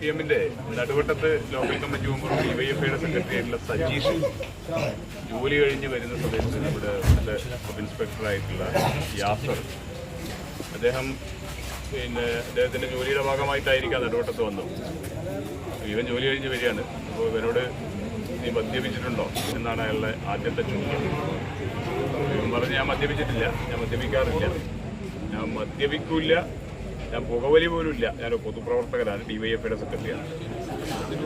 P എമ്മിന്റെ നടുവട്ടത്ത് local committee member ഡിവൈഎഫ്ഐയുടെ സെക്രട്ടറി ആയിട്ടുള്ള സജീഷ് ജോലി കഴിഞ്ഞ് വരുന്ന സമയത്ത് നമ്മുടെ നല്ല സബ് ഇൻസ്പെക്ടറായിട്ടുള്ള യാസർ അദ്ദേഹം പിന്നെ അദ്ദേഹത്തിന്റെ ജോലിയുടെ ഭാഗമായിട്ടായിരിക്കാം നടുവട്ടത്ത് വന്നത് ഇവൻ ജോലി കഴിഞ്ഞ് വരികയാണ്. അപ്പോൾ ഇവനോട് നീ മദ്യപിച്ചിട്ടുണ്ടോ എന്നാണ് അയാളുടെ ആദ്യത്തെ ചോദ്യം. ഇവൻ പറഞ്ഞു ഞാൻ മദ്യപിച്ചിട്ടില്ല. ഞാൻ മദ്യപിക്കാറില്ല. ഞാൻ മദ്യപിക്കൂല ഞാൻ പുകവലി പോലും ഇല്ല ഞാൻ പൊതുപ്രവർത്തകനാണ് ഡി വൈ എഫ് ഐയുടെ സെക്രട്ടറിയാണ്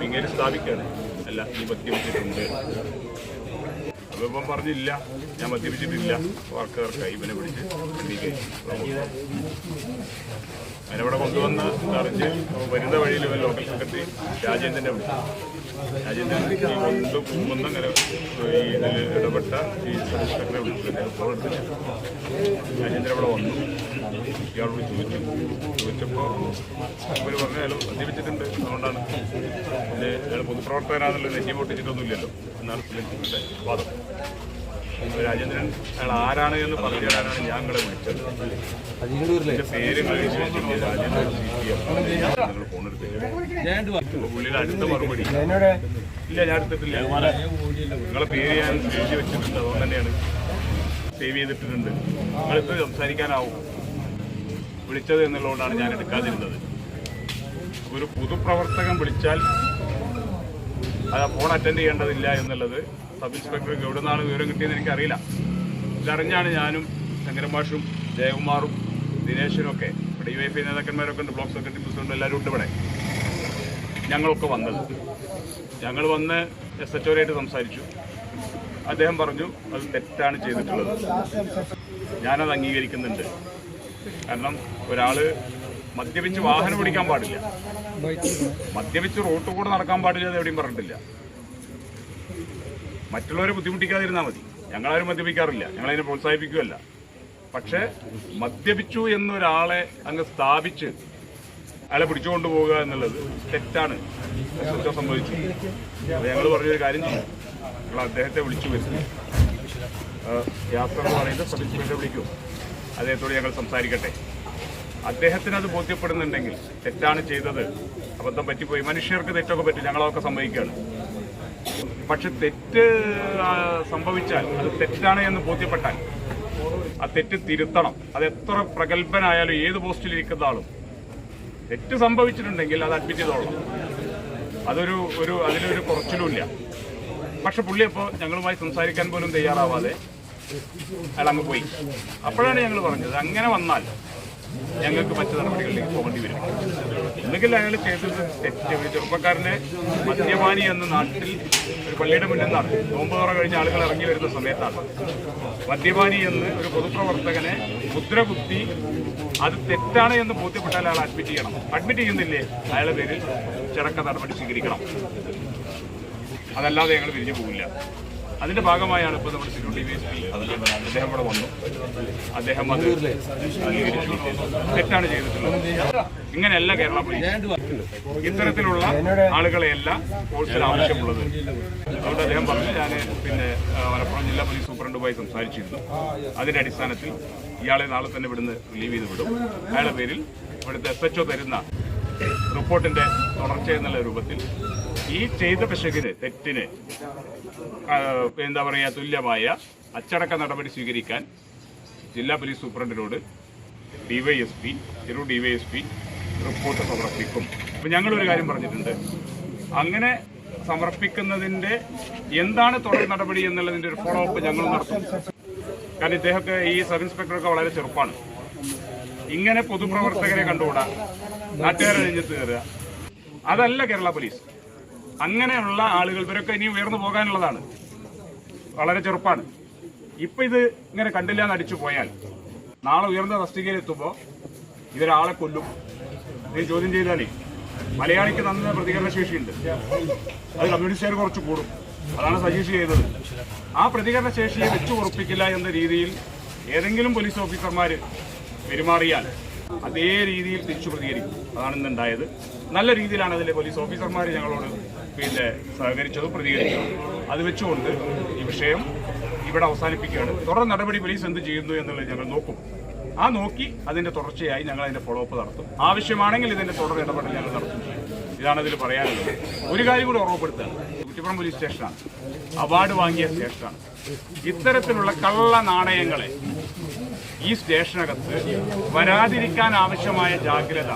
ഇങ്ങനെ സ്ഥാപിക്കുകയാണ്. അല്ല ഈ നീ മദ്യപിച്ചിട്ടുണ്ട് അപ്പോൾ പറഞ്ഞില്ല. ഞാൻ മദ്യപിച്ചിട്ടില്ല. വർക്കർക്ക് ഇവനെ പിടിച്ച് വണ്ടി കയറ്റി അതിനവിടെ കൊണ്ടുവന്ന് അറിഞ്ഞ് വരുന്ന വഴിയിൽ ഇവൻ ലോക്കൽ സെക്രട്ടറി രാജേന്ദ്രനെ വിളിച്ചു. രാജേന്ദ്രൻ ഈ കൊണ്ട് പോകുന്ന അങ്ങനെ ഈ ഇതിൽ ഇടപെട്ട ഈ സെക്രട്ടറി വിളിച്ചു. രാജേന്ദ്രൻ അവിടെ വന്നു. ഇയാളോട് ചോദിച്ചു. ചോദിച്ചപ്പോൾ ഇവർ പറഞ്ഞാലും മദ്യപിച്ചിട്ടുണ്ട്. അതുകൊണ്ടാണ് പിന്നെ അയാൾ പൊതുപ്രവർത്തകനാണെന്നുള്ളത് നെറ്റി പൊട്ടിച്ചിട്ടൊന്നുമില്ലല്ലോ. എന്നാണ് വാദം. രാജേന്ദ്രൻ അയാൾ ആരാണ് എന്ന് പറഞ്ഞു തരാനാണ് ഞാൻ നിങ്ങളെ വിളിച്ചത് എന്റെ പേര് നിങ്ങൾ രാജേന്ദ്രൻ നിങ്ങൾ ഫോൺ എടുത്തില്ല പുള്ളിയുടെ അടുത്ത മറുപടി. ഇല്ല ഞാൻ എടുത്തിട്ടില്ല. നിങ്ങളെ പേര് ഞാൻ എഴുതി വെച്ചിട്ടുണ്ട് അതുകൊണ്ട് തന്നെയാണ്. സേവ് ചെയ്തിട്ടുണ്ട് നിങ്ങളിപ്പോൾ സംസാരിക്കാനാവും. വിളിച്ചത് എന്നുള്ളതുകൊണ്ടാണ് ഞാൻ എടുക്കാതിരുന്നത്. ഒരു പൊതുപ്രവർത്തകൻ വിളിച്ചാൽ അത് ഫോൺ അറ്റൻഡ് ചെയ്യേണ്ടതില്ല എന്നുള്ളത് സബ് ഇൻസ്പെക്ടർക്ക് എവിടെ നിന്നാണ് വിവരം കിട്ടിയെന്ന് എനിക്കറിയില്ല. ഇതറിഞ്ഞാണ് ഞാനും ശങ്കരമാഷും ജയകുമാറും ദിനേശനും ഒക്കെ ഇവിടെ യു എഫ് ഐ നേതാക്കന്മാരൊക്കെ ഉണ്ട് ബ്ലോക്ക് സെക്രട്ടറി പ്രസിഡന്റ് എല്ലാവരും ഉണ്ട് ഇവിടെ. ഞങ്ങളൊക്കെ വന്നത്. ഞങ്ങൾ വന്ന് എസ് എച്ച് ഒരായിട്ട് സംസാരിച്ചു. അദ്ദേഹം പറഞ്ഞു അത് തെറ്റാണ് ചെയ്തിട്ടുള്ളത്. ഞാനത് അംഗീകരിക്കുന്നുണ്ട്. കാരണം ഒരാൾ മദ്യപിച്ച് വാഹനം ഓടിക്കാൻ പാടില്ല. മദ്യപിച്ച് റോട്ടിൽ കൂടെ നടക്കാൻ പാടില്ല അത് എവിടെയും പറഞ്ഞിട്ടില്ല. മറ്റുള്ളവരെ ബുദ്ധിമുട്ടിക്കാതിരുന്നാൽ മതി. ഞങ്ങളാരും മദ്യപിക്കാറില്ല. ഞങ്ങളതിനെ പ്രോത്സാഹിപ്പിക്കുകയല്ല. പക്ഷേ മദ്യപിച്ചു എന്നൊരാളെ അങ്ങ് സ്ഥാപിച്ച് അയാളെ പിടിച്ചുകൊണ്ട് പോവുക എന്നുള്ളത് തെറ്റാണ്. സംഭവിച്ചു. അത് ഞങ്ങൾ പറഞ്ഞൊരു കാര്യം ഞങ്ങൾ അദ്ദേഹത്തെ വിളിച്ചു വരുന്നു യാത്ര എന്ന് പറയുന്നത് സബ് വിളിക്കും. അദ്ദേഹത്തോട് ഞങ്ങൾ സംസാരിക്കട്ടെ. അദ്ദേഹത്തിന് അത് ബോധ്യപ്പെടുന്നുണ്ടെങ്കിൽ തെറ്റാണ് ചെയ്തത്. അബദ്ധം പറ്റിപ്പോയി. മനുഷ്യർക്ക് തെറ്റൊക്കെ പറ്റും. ഞങ്ങളൊക്കെ സംഭവിക്കുകയാണ് പക്ഷെ തെറ്റ് സംഭവിച്ചാൽ അത് തെറ്റാണ് എന്ന് ബോധ്യപ്പെട്ടാൽ ആ തെറ്റ് തിരുത്തണം. അത് എത്ര പ്രഗത്ഭനായാലും ഏത് പോസ്റ്റിലിരിക്കുന്ന ആളും. തെറ്റ് സംഭവിച്ചിട്ടുണ്ടെങ്കിൽ അത് അഡ്മിറ്റ് ചെയ്തോളണം അതൊരു ഒരു അതിലൊരു കുറച്ചിലുമില്ല പക്ഷെ പുള്ളി അപ്പോൾ ഞങ്ങളുമായി സംസാരിക്കാൻ പോലും തയ്യാറാവാതെ അയാൾ അങ്ങ് പോയി. അപ്പോഴാണ് ഞങ്ങൾ പറഞ്ഞത് അങ്ങനെ വന്നാൽ ഞങ്ങൾക്ക് മറ്റു നടപടികളിലേക്ക് പോകേണ്ടി വരും. ഒന്നുകിൽ അയാൾ ചെയ്തത് തെറ്റ്. ചെറുപ്പക്കാരനെ മദ്യപാനി എന്ന നാട്ടിൽ ഒരു പള്ളിയുടെ മുന്നിൽ നിന്നാണ് നോമ്പ് തുറ കഴിഞ്ഞ ആളുകൾ ഇറങ്ങി വരുന്ന സമയത്താണ്. മദ്യപാനി എന്ന് ഒരു പൊതുപ്രവർത്തകനെ മുദ്ര കുത്തി അത് തെറ്റാണ് എന്ന് ബോധ്യപ്പെട്ടാൽ അയാൾ അഡ്മിറ്റ് ചെയ്യണം. അഡ്മിറ്റ് ചെയ്യുന്നില്ലേ? അയാളുടെ പേരിൽ ചിറക്ക നടപടി സ്വീകരിക്കണം. അതല്ലാതെ ഞങ്ങൾ പിരിഞ്ഞു പോകില്ല അതിന്റെ ഭാഗമായാണ് ഇപ്പോൾ നമ്മുടെ സിനോ ടി വി എസ് പി അദ്ദേഹം ഇവിടെ വന്നു. അദ്ദേഹം അത് തെറ്റാണ് ചെയ്തിട്ടുള്ളത്. ഇങ്ങനെയല്ല കേരള പോലീസ് ഇത്തരത്തിലുള്ള ആളുകളെയല്ല കോഴ്സിൽ ആവശ്യമുള്ളത്. അതുകൊണ്ട് അദ്ദേഹം പറഞ്ഞു ഞാൻ പിന്നെ മലപ്പുറം ജില്ലാ പോലീസ് സൂപ്രണ്ടുമായി സംസാരിച്ചിരുന്നു. അതിന്റെ അടിസ്ഥാനത്തിൽ ഇയാളെ നാളെ തന്നെ ഇവിടുന്ന് റിലീവ് ചെയ്ത് വിടും. അയാളുടെ പേരിൽ ഇവിടുത്തെ എസ് എച്ച് തരുന്ന റിപ്പോർട്ടിന്റെ തുടർച്ച എന്നുള്ള രൂപത്തിൽ ഈ ചെയ്ത പിശകിന് തെറ്റിന് എന്താ പറയുക തുല്യമായ അച്ചടക്ക നടപടി സ്വീകരിക്കാൻ ജില്ലാ പോലീസ് സൂപ്രണ്ടിനോട് ഡിവൈഎസ്പി ചെറു ഡിവൈഎസ്പി റിപ്പോർട്ട് സമർപ്പിക്കും. അപ്പം ഞങ്ങളൊരു കാര്യം പറഞ്ഞിട്ടുണ്ട്. അങ്ങനെ സമർപ്പിക്കുന്നതിന്റെ എന്താണ് തുടർ നടപടി എന്നുള്ളതിന്റെ ഒരു ഫോളോ അപ്പ് ഞങ്ങൾ നടത്തും. കാരണം ഇദ്ദേഹമൊക്കെ ഈ സബ് ഇൻസ്പെക്ടറൊക്കെ വളരെ ചെറുപ്പമാണ് ഇങ്ങനെ പൊതുപ്രവർത്തകരെ കണ്ടുകൂടാ? നാട്ടുകാരെ നെഞ്ഞത്ത് അതല്ല കേരള പോലീസ്. അങ്ങനെയുള്ള ആളുകൾ ഇവരൊക്കെ ഇനി ഉയർന്നു പോകാനുള്ളതാണ്. വളരെ ചെറുപ്പാണ്. ഇപ്പൊ ഇത് ഇങ്ങനെ കണ്ടില്ല എന്ന് അടിച്ചു പോയാൽ നാളെ ഉയർന്ന തസ്തികയിൽ എത്തുമ്പോൾ ഇവരാളെ കൊല്ലും. നീ ചോദ്യം ചെയ്താലേ മലയാളിക്ക് നന്ന പ്രതികരണ ശേഷിയുണ്ട് അത് കമ്മ്യൂണിസ്റ്റുകാർ കുറച്ച് കൂടും. അതാണ് സജീഷ് ചെയ്തത്. ആ പ്രതികരണ ശേഷിയെ വെച്ചു ഉറപ്പിക്കില്ല എന്ന രീതിയിൽ ഏതെങ്കിലും പോലീസ് ഓഫീസർമാർ പെരുമാറിയാൽ അതേ രീതിയിൽ തിരിച്ചു പ്രതികരിക്കും അതാണ് ഇന്നുണ്ടായത് നല്ല രീതിയിലാണ് അതിലെ പോലീസ് ഓഫീസർമാർ ഞങ്ങളോട് പിന്നെ സഹകരിച്ചതും പ്രതികരിച്ചതും. അത് വെച്ചുകൊണ്ട് ഈ വിഷയം ഇവിടെ അവസാനിപ്പിക്കുകയാണ്. തുടർ നടപടി പോലീസ് എന്ത് ചെയ്യുന്നു എന്നുള്ളത് ഞങ്ങൾ നോക്കും. ആ നോക്കി അതിന്റെ തുടർച്ചയായി ഞങ്ങൾ അതിന്റെ ഫോളോ അപ്പ് നടത്തും. ആവശ്യമാണെങ്കിൽ ഇതിന്റെ തുടർ ഇടപെടൽ ഞങ്ങൾ നടത്തും ഇതാണ് ഇതിൽ പറയാനുള്ളത്. ഒരു കാര്യം കൂടി ഓർമ്മപ്പെടുത്തുകയാണ് കുറ്റിപ്പുറം പോലീസ് സ്റ്റേഷനാണ്. അവാർഡ് വാങ്ങിയ സ്റ്റേഷനാണ്. ഇത്തരത്തിലുള്ള കള്ള നാണയങ്ങളെ ഈ സ്റ്റേഷനകത്ത് വരാതിരിക്കാൻ ആവശ്യമായ ജാഗ്രത.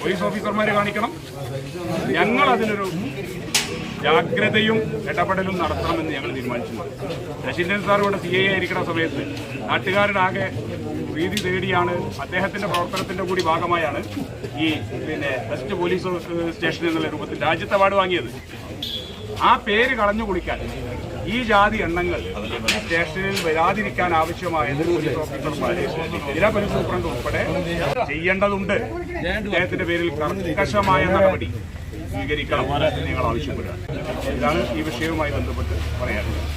പോലീസ് ഓഫീസർമാർ കാണിക്കണം. ഞങ്ങൾ അതിനൊരു ജാഗ്രതയും ഇടപെടലും നടത്തണമെന്ന് ഞങ്ങൾ തീരുമാനിച്ചു ശശീന്ദ്രൻ സാർ ഇവിടെ സി ഐ ആയിരിക്കുന്ന സമയത്ത് നാട്ടുകാരുടെ ആകെ പ്രീതി തേടിയാണ്. അദ്ദേഹത്തിന്റെ പ്രവർത്തനത്തിന്റെ കൂടി ഭാഗമായാണ് ഈ പിന്നെ ബെസ്റ്റ് പോലീസ് സ്റ്റേഷൻ എന്നുള്ള രൂപത്തിൽ രാജ്യത്ത് അവാർഡ് വാങ്ങിയത്. ആ പേര് കളഞ്ഞു കുളിക്കാൻ ഈ ജാതി എണ്ണങ്ങൾ സ്റ്റേഷനിൽ വരാതിരിക്കാൻ ആവശ്യമായ പോലീസ് ജില്ലാ പോലീസ് സൂപ്രണ്ട് ഉൾപ്പെടെ ചെയ്യേണ്ടതുണ്ട്. അദ്ദേഹത്തിന്റെ പേരിൽ കർക്കശമായ നടപടി സ്വീകരിക്കണം നിങ്ങൾ ആവശ്യപ്പെടുക. ഇതാണ് ഈ വിഷയവുമായി ബന്ധപ്പെട്ട് പറയാനുള്ളത്.